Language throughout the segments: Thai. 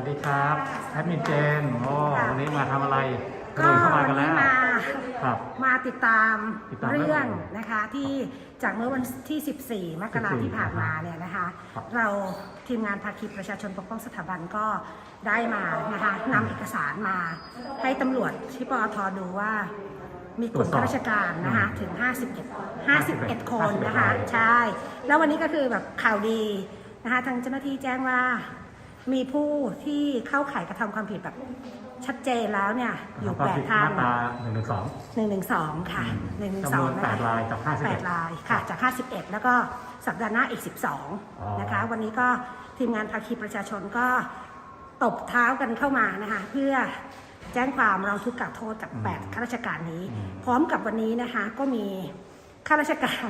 วัสดีครับแอดมินเจนโอ้ค่ะวันนี้มาทำอะไรก็เดินเข้ามาวักันนแล้นี้วมาครับมาติดตามติดตามเรื่องเรื่องนะคะที่จากเมื่อวันที่ 14 มกราคม14ที่ผ่านมาเนี่ยนะคะครับเราทีมงานภาคีประชาชนปกป้องสถาบันก็ได้มานะคะนำเอกสารมาให้ตำรวจที่ปอทดูว่ามีกลุ่มตรวจสอบข้าราชการนะคะถึง 51 51 คนนะคะรายใช่ แล้ววันนี้ก็คือแบบข่าวดีนะคะทางเจ้าหน้าที่แจ้งว่า มีผู้ที่เข้าข่ายกระทำความผิดแบบชัดเจนแล้วเนี่ย อยู่ความแปดผิดท่านมาตราหนึ่งหนึ่งสอง หนึ่งหนึ่งสองค่ะหนึ่งหนึ่งสจำอนงวนแปดรายจากห้าสิบแปเอ็ดดรายค่ะ จากห้าสิบเอ็ดแล้วก็สัปดาห์หน้าอีกสิบสองอ๋อ นะคะ วันนี้ก็ทีมงานภาคีประชาชนก็ตบเท้ากันเข้ามานะคะ เพื่อแจ้งความร้องทุกข์กล่าวโทษจากแปดข้าราชการนี้ พร้อมกับวันนี้นะคะก็มีข้าราชการ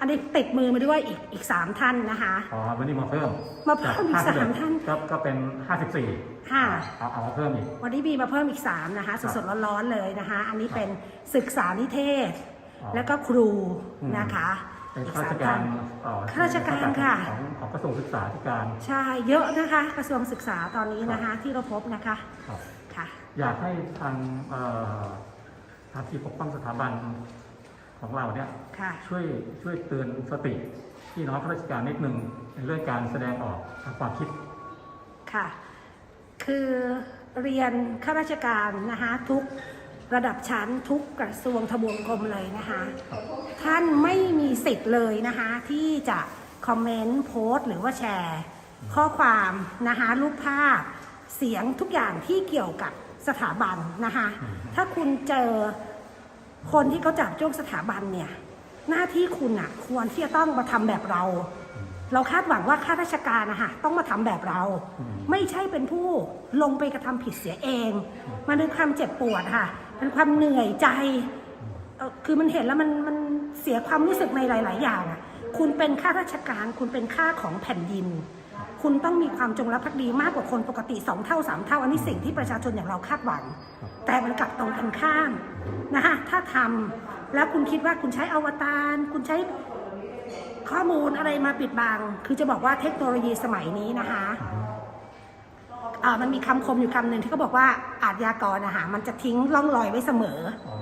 อันนี้ติดมือมาด้วยอีกอีกสามท่านนะคะ อ๋อวันนี้มาเพิ่มมาเพิ่มอีกจสามท่าน ก็ก็เป็นห้าสิบสี่ค่ะ เอาเอามาเพิ่มอีก วันนี้มีมาเพิ่มอีก3นะคะสดๆร้อนๆเลยนะคะ อันนี้เป็นศึกษานิเทศอ๋อแล้วก็ครูอืมนะคะเป็นอีกข้าราสาชมกาท่ารนเอ่อข้าราชการค่ะของของกระทรวงศึกษาธิการ ใช่เยอะนะคะ กระทรวงศึกษาตอนนี้นะคะที่เราพบนะคะครับค่ะ อยากให้ทางเอ่อทางที่ปกป้องสถาบัน ของเราเนี่ยค่ะ ช่วยช่วยเตือนสติพี่น้องข้าราชการนิดนึงในเรื่องการแสดงออกทางความคิด ค่ะ คือเรียนข้าราชการนะคะทุกระดับชั้นทุกกระทรวงทบวงกรมเลยนะคะ ท่านไม่มีสิทธิ์เลยนะคะที่จะคอมเมนต์โพสต์หรือว่าแชร์ ข้อความนะคะรูปภาพ เสียงทุกอย่างที่เกี่ยวกับสถาบันนะคะ ถ้าคุณเจอ คนที่เขาจับจ้วงสถาบันเนี่ย หน้าที่คุณอะควรที่จะต้องมาทำแบบเรา เราคาดหวังว่าข้าราชการนะคะต้องมาทำแบบเรา ไม่ใช่เป็นผู้ลงไปกระทำผิดเสียเอง มันเป็นความเจ็บปวดค่ะเป็นความเหนื่อยใจเออคือมันเห็นแล้วมันมันเสียความรู้สึกในหลาย ๆ อย่างอะคุณเป็นข้าราชการ คุณเป็นข้าของแผ่นดิน คุณต้องมีความจงรักภักดีมากกว่าคนปกติสองเท่าสามเท่า อันนี้สิ่งที่ประชาชนอย่างเราคาดหวัง แต่มันกลับตรงกันข้ามนะคะถ้าทำแล้วคุณคิดว่าคุณใช้อวตาร คุณใช้ข้อมูลอะไรมาปิดบัง คือจะบอกว่าเทคโนโลยีสมัยนี้นะคะอ่ามันมีคำคมอยู่คำหนึ่งที่เขาบอกว่าอาชญากรนะคะมันจะทิ้งร่องรอยไว้เสมออ๋อ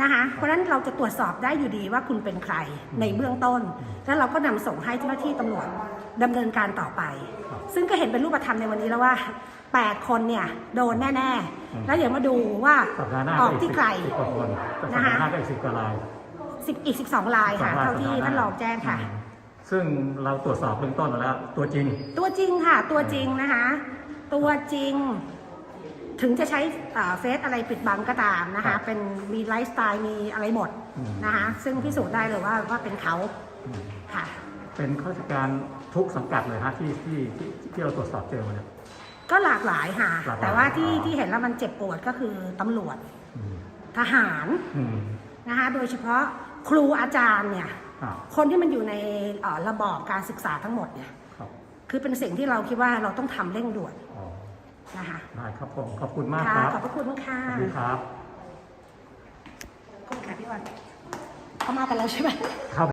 นะคะเพราะฉะนั้นเราจะตรวจสอบได้อยู่ดีว่าคุณเป็นใครในเบื้องต้น แล้วเราก็นำส่งให้เจ้าหน้าที่ตำรวจดำเนินการต่อไป ซึ่งก็เห็นเป็นรูปธรรมในวันนี้แล้วว่า 8 คนเนี่ยโดนแน่ ๆ แล้วเดี๋ยวมาดูว่าสัปดาห์หน้าออกที่ใครสิบกว่าคนสัปนะคะดาห์หน้าก็อีกสิบกว่ารายสิบอีก12ลายค่ะสองรายเท่าที่สัปดห์หท่านรองแจ้งค่ะอืมซึ่งเราตรวจสอบเบื้องต้นมาแล้ว ตัวจริง ตัวจริงค่ะ ตัวจริงนะคะ ตัวจริง ถึงจะใช้อ่าเฟซอะไรปิดบังก็ตามนะครัคะบเป็นมีไลฟ์สไตล์มีอะไรหมดอืมนะคะ ซึ่งพิสูจน์ได้เลยว่าว่าเป็นเขาอืมค่ะ เป็นข้าราชการทุกสังกัดเลยฮะที่ที่ที่ที่เราตรวจสอบเจอมาเนี่ยก็หลากหลายค่ะหลากหลายแต่ว่าที่อ๋อที่เห็นแล้วมันเจ็บปวดก็คือตำรวจอืมทหารอืมนะคะ โดยเฉพาะครูอาจารย์เนี่ยอ่าคนที่มันอยู่ในเอ่อระบอบการศึกษาทั้งหมดเนี่ยครับคือเป็นสิ่งที่เราคิดว่าเราต้องทำเร่งด่วนอ๋อ นะคะได้ครับผมขอบคุณมากค่ะครับขอบพระคุณค่ะสวัสดีครับ ขอบคุณค่ะพี่วันเขามากันแล้วใช่ไหม ครับ